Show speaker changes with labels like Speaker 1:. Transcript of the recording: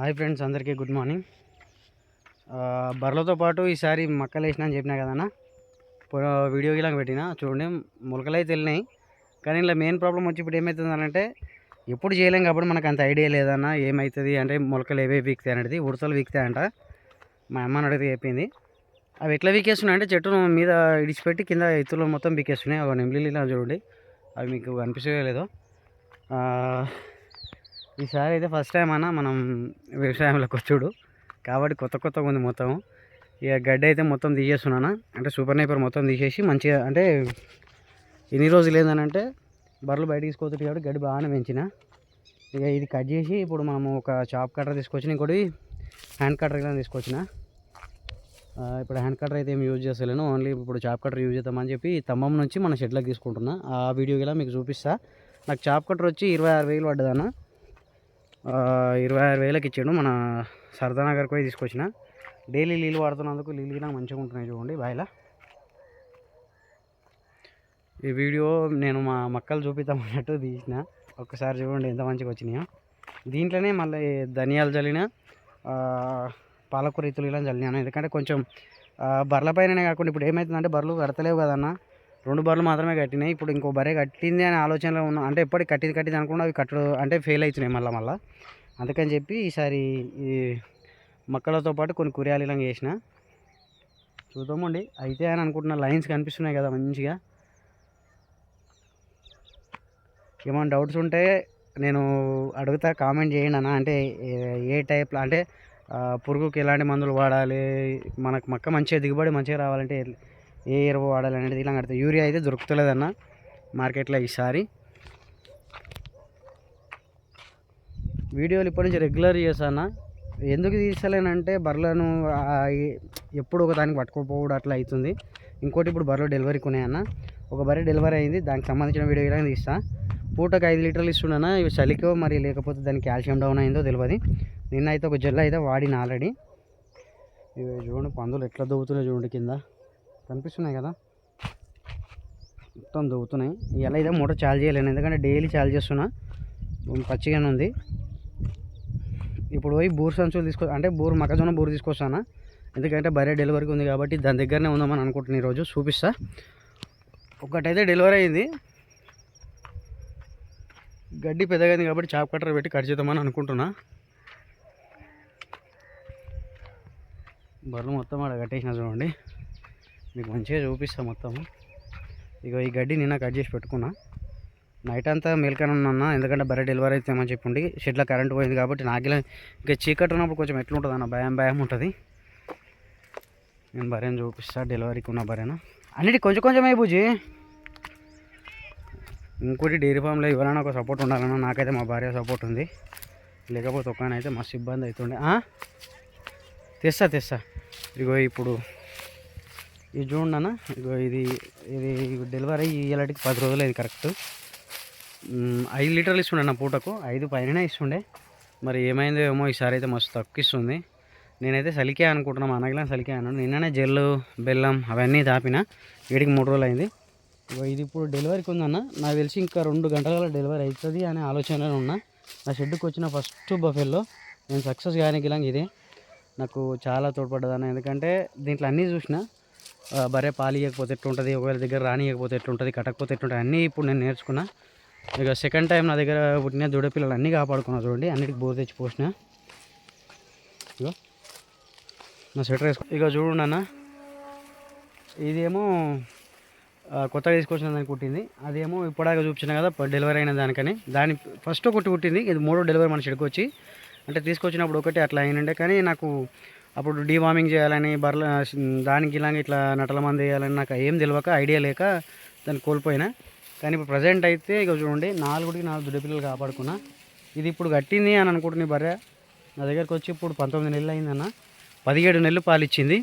Speaker 1: Hi friends అందరికీ good morning. బర్రలతో బర్రెలతో పాటు ఈసారి మక్కలు వేసిన అని చెప్పినా కదన్నా. వీడియో ఇలా పెట్టిన. చూడండి మొలకలు అయితే వెళ్ళినాయి. కానీ ఇలా మెయిన్ ప్రాబ్లం వచ్చి ఇప్పుడు ఏమవుతుందనంటే ఎప్పుడు చేయలేం కాబట్టి మనకు అంత ఐడియా లేదన్నా. ఏమవుతుంది అంటే మొలకలు ఏవే వీక్తాయి అనేది ఉడతలు వీక్తాయంట. మా అమ్మ అడిగితే చెప్పింది. అవి ఎట్లా వీకేస్తున్నాయి అంటే చెట్టును మీద ఇడిచిపెట్టి కింద ఎత్తులో మొత్తం వీకేస్తున్నాయి. అవి నెమ్లిలు చూడండి. అవి మీకు కనిపిస్తే ఈసారి అయితే ఫస్ట్ టైం అన్న మనం వ్యవసాయంలోకి వచ్చాడు. కాబట్టి కొత్త కొత్తగా ఉంది మొత్తం. ఇక గడ్డి అయితే మొత్తం తీసేస్తున్నాను అంటే సూపర్ నైపర్ మొత్తం తీసేసి మంచిగా అంటే ఎన్ని రోజులు ఏందనంటే బర్రెలు బయట తీసుకోవచ్చు కాబట్టి గడ్డి బాగానే పెంచిన. ఇక ఇది కట్ చేసి ఇప్పుడు మనము ఒక చాప్ కట్టర్ తీసుకొచ్చిన ఇంకోటి హ్యాండ్ కటర్ ఇలా తీసుకొచ్చిన. ఇప్పుడు హ్యాండ్ కటర్ అయితే ఏం యూజ్ చేస్తలేను. ఓన్లీ ఇప్పుడు చాప్ కట్టర్ యూజ్ చేద్దామని చెప్పి తమ్మం నుంచి మన షెడ్లకు తీసుకుంటున్నా. ఆ వీడియో ఇలా మీకు చూపిస్తా. నాకు చాప్ కట్టర్ వచ్చి ఇరవై ఆరు వేలు పడ్డదన్న. ఇరవై ఆరు వేలకు ఇచ్చాడు మన సరదా పోయి తీసుకొచ్చిన. డైలీ నీళ్ళు వాడుతున్నందుకు నీళ్ళు గిన మంచిగా ఉంటున్నాయి చూడండి బాయిలా. ఈ వీడియో నేను మా మక్కలు చూపిద్దామన్నట్టు తీసిన. ఒక్కసారి చూడండి ఎంత మంచిగా వచ్చినాయో. దీంట్లోనే మళ్ళీ ధనియాలు చల్లిన పాలకూర ఇతులు ఇలా చల్లినాను ఎందుకంటే కొంచెం బర్రెల పైననే కాకుండా ఇప్పుడు ఏమవుతుందంటే బర్రెలు కడతలేవు కదన్నా. రెండు బర్రెలు మాత్రమే కట్టినాయి. ఇప్పుడు ఇంకో బర్రె కట్టింది అనే ఆలోచనలో ఉన్నా అంటే ఎప్పటికి కట్టింది కట్టింది అనుకున్నా అవి కట్టడం అంటే ఫెయిల్ అవుతున్నాయి మళ్ళీ మళ్ళీ. అందుకని చెప్పి ఈసారి ఈ మొక్కలతో పాటు కొన్ని కురియాలు ఇలా చేసిన. చూద్దామండి అయితే అని అనుకుంటున్న లైన్స్ కనిపిస్తున్నాయి కదా మంచిగా. ఏమైనా డౌట్స్ ఉంటే నేను అడుగుతా కామెంట్ చేయండి అన్న. అంటే ఏ- టైప్లో అంటే పురుగుకి ఎలాంటి మందులు వాడాలి? మనకు మొక్క మంచిగా దిగుబడి మంచిగా రావాలంటే ఏ ఎరువు వాడాలి అనేది ఇలా కడితే యూరియా అయితే దొరుకుతలేదన్న మార్కెట్లో ఈసారి. వీడియోలు ఇప్పటి నుంచి రెగ్యులర్ చేస్తాను ఎందుకు తీసలేనంటే బర్రెలను ఎప్పుడు ఒక దానికి పట్టుకోపోవడం అట్లా అవుతుంది. ఇంకోటి ఇప్పుడు బర్రెలు డెలివరీకి ఉన్నాయన్న ఒక బర్రె డెలివరీ అయింది దానికి సంబంధించిన వీడియో ఇలా తీస్తా. పూటకు ఐదు లీటర్లు ఇస్తున్నానా ఇవి చలికో మరి లేకపోతే దానికి కాల్షియం డౌన్ అయిందో తెలియదు నిన్న అయితే ఒక జెల్ అయితే వాడిన ఆల్రెడీ. ఇవి చూడండి పందులు ఎట్లా దొబ్బుతున్నాయి చూడండి కింద. కనిపిస్తున్నాయి కదా. మొత్తం దొవుతున్నాయి ఎలా అయితే మూట ఛార్జ్ చేయలేను. ఎందుకంటే డైలీ ఛార్జ్ చేస్తున్నా. పచ్చిగానే ఉంది. ఇప్పుడు పోయి బూర్ సంచులు తీసుకో అంటే బూర్ మొక్కజొన్న బూర్ తీసుకొస్తాను? ఎందుకంటే బరే డెలివరీకి ఉంది కాబట్టి దాని దగ్గరనే ఉందామని అనుకుంటున్నాను ఈరోజు. చూపిస్తా. ఒకటైతే డెలివరీ అయింది. గడ్డి పెద్దగైంది కాబట్టి చాప్ కట్టర్ పెట్టి కట్ చేద్దామని అనుకుంటున్నా. బర్రెలు మొత్తం ఆడ కట్టేసిన చూడండి. మీకు మంచిగా చూపిస్తాం మొత్తం ఇక ఈ గడ్డి నిన్న కట్ చేసి పెట్టుకున్నా. నైట్ అంతా మేల్కొని ఉన్నా ఎందుకంటే బర్రె డెలివరీ అవుతామని చెప్పండి షెడ్లో కరెంట్ పోయింది కాబట్టి నాకిలా ఇంకా చీకటి ఉన్నప్పుడు కొంచెం ఎట్లుంటుంది అన్న భయం భయం ఉంటుంది. నేను బర్రెని చూపిస్తా డెలివరీకి ఉన్న బర్రెను. అన్నిటి కొంచెం కొంచెం అయిపోయి ఇంకోటి డైరీ ఫామ్లో ఎవరైనా ఒక సపోర్ట్ ఉండాలన్నా నాకైతే మా భార్య సపోర్ట్ ఉంది. లేకపోతే ఒక్కనైతే మస్తు ఇబ్బంది అవుతుండే. తెస్తా తెస్తా. ఇగో ఇప్పుడు ఇది చూడండి అన్న. ఇగో ఇది ఇది డెలివరీ ఇలాంటికి పది రోజులు ఇది కరెక్ట్ ఐదు లీటర్లు ఇస్తుండే నా పూటకు. ఐదు పైననే ఇస్తుండే. మరి ఏమైందో ఏమో ఈసారి అయితే మస్తు తక్కువ ఇస్తుంది నేనైతే సలికే అనుకుంటున్నాను మా అన్నగిలా సలికే అన్నాను నిన్ననే జెల్లు బెల్లం అవన్నీ దాపిన వీడికి మూడు రోజులు అయింది. ఇగో ఇది ఇప్పుడు డెలివరీకి ఉందన్న నాకు తెలిసి ఇంకా రెండు గంటల డెలివరీ అవుతుంది అనే ఆలోచనలో ఉన్నా. నా షెడ్కి వచ్చిన ఫస్ట్ బఫెల్లో నేను సక్సెస్ కానీ ఇలా ఇదే. నాకు చాలా తోడ్పడ్డదన్న. ఎందుకంటే దీంట్లో అన్నీ చూసిన బరే పాలు ఇవ్వకపోతే ఎట్లుంటుంది? ఒకవేళ దగ్గర రానియకపోతే ఎట్లుంటుంది? కట్టకపోతే ఎట్లుంటుంది? అన్నీ ఇప్పుడు నేను నేర్చుకున్నా. ఇక సెకండ్ టైం నా దగ్గర పుట్టిన దుడపిల్లలు అన్నీ కాపాడుకున్నా చూడండి. అన్నిటికి బోర్ తెచ్చి పోసిన. ఇగో నా స్వెటర్ వేసుకో. ఇక చూడండి అన్న ఇదేమో కొత్తగా తీసుకొచ్చిన దానికి కుట్టింది. అదేమో ఇప్పటిదాకా చూపించిన కదా డెలివరీ అయిన దానికని. దాని ఫస్ట్ ఒకటి కుట్టింది. ఇది మూడో డెలివరీ మన చెడుకొచ్చి అంటే తీసుకొచ్చినప్పుడు ఒకటి అట్లా అయినండే. కానీ నాకు అప్పుడు డీవార్మింగ్ చేయాలని బర్ల దానికి ఇలాగ ఇట్లా నటల మంది వేయాలని నాకు ఏం తెలియక ఐడియా లేక దాన్ని కోల్పోయినా. కానీ ఇప్పుడు ప్రజెంట్ అయితే ఇక చూడండి నాలుగుడికి నాలుగు దుడ్డ పిల్లలు కాపాడుకున్నా. ఇది ఇప్పుడు కట్టింది అని అనుకుంటున్నా బర్రె. నా దగ్గరకు వచ్చి ఇప్పుడు పంతొమ్మిది నెలలు అయిందన్న పదిహేడు నెలలు పాలిచ్చింది.